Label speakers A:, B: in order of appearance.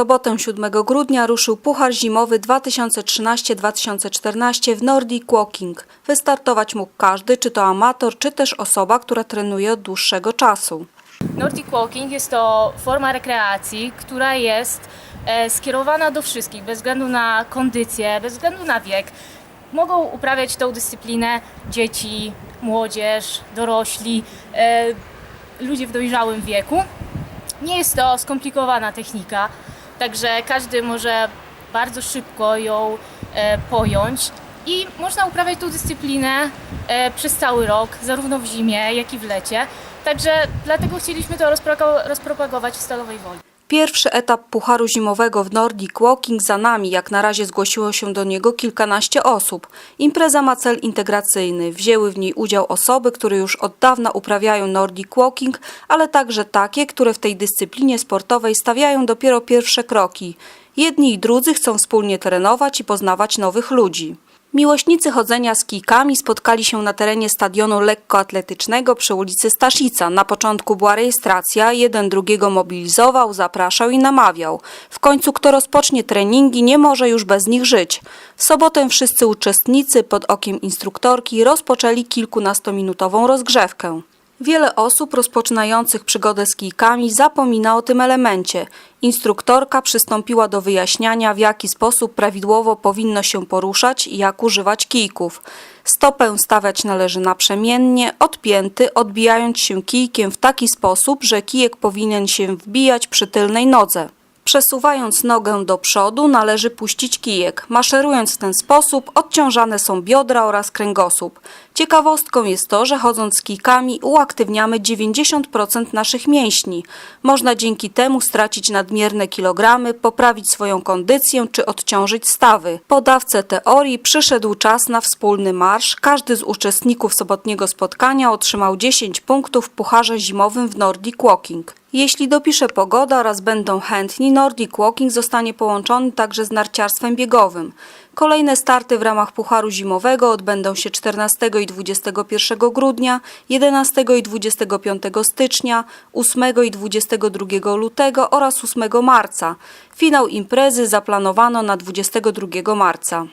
A: sobotę 7 grudnia ruszył Puchar Zimowy 2013-2014 w Nordic Walking. Wystartować mógł każdy, czy to amator, czy też osoba, która trenuje od dłuższego czasu.
B: Nordic Walking jest to forma rekreacji, która jest e, skierowana do wszystkich, bez względu na kondycję, bez względu na wiek. Mogą uprawiać tą dyscyplinę dzieci, młodzież, dorośli, e, ludzie w dojrzałym wieku. Nie jest to skomplikowana technika, także każdy może bardzo szybko ją e, pojąć i można uprawiać tą dyscyplinę e, przez cały rok, zarówno w zimie, jak i w lecie. Także dlatego chcieliśmy to rozpropago- rozpropagować w Stalowej Woli.
A: Pierwszy etap Pucharu Zimowego w Nordic Walking za nami. Jak na razie zgłosiło się do niego kilkanaście osób. Impreza ma cel integracyjny. Wzięły w niej udział osoby, które już od dawna uprawiają Nordic Walking, ale także takie, które w tej dyscyplinie sportowej stawiają dopiero pierwsze kroki. Jedni i drudzy chcą wspólnie trenować i poznawać nowych ludzi. Miłośnicy chodzenia z kijkami spotkali się na terenie stadionu lekkoatletycznego przy ulicy Staszica. Na początku była rejestracja, jeden drugiego mobilizował, zapraszał i namawiał. W końcu kto rozpocznie treningi, nie może już bez nich żyć. W sobotę wszyscy uczestnicy pod okiem instruktorki rozpoczęli kilkunastominutową rozgrzewkę. Wiele osób rozpoczynających przygodę z kijkami zapomina o tym elemencie. Instruktorka przystąpiła do wyjaśniania, w jaki sposób prawidłowo powinno się poruszać i jak używać kijków. Stopę stawiać należy naprzemiennie, odpięty, odbijając się kijkiem w taki sposób, że kijek powinien się wbijać przy tylnej nodze. Przesuwając nogę do przodu, należy puścić kijek. Maszerując w ten sposób, odciążane są biodra oraz kręgosłup. Ciekawostką jest to, że chodząc z kijkami uaktywniamy 90% naszych mięśni. Można dzięki temu stracić nadmierne kilogramy, poprawić swoją kondycję czy odciążyć stawy. Po dawce teorii przyszedł czas na wspólny marsz. Każdy z uczestników sobotniego spotkania otrzymał 10 punktów w Pucharze Zimowym w Nordic Walking. Jeśli dopisze pogoda oraz będą chętni, Nordic Walking zostanie połączony także z narciarstwem biegowym. Kolejne starty w ramach Pucharu Zimowego odbędą się 14 i 21 grudnia, 11 i 25 stycznia, 8 i 22 lutego oraz 8 marca. Finał imprezy zaplanowano na 22 marca.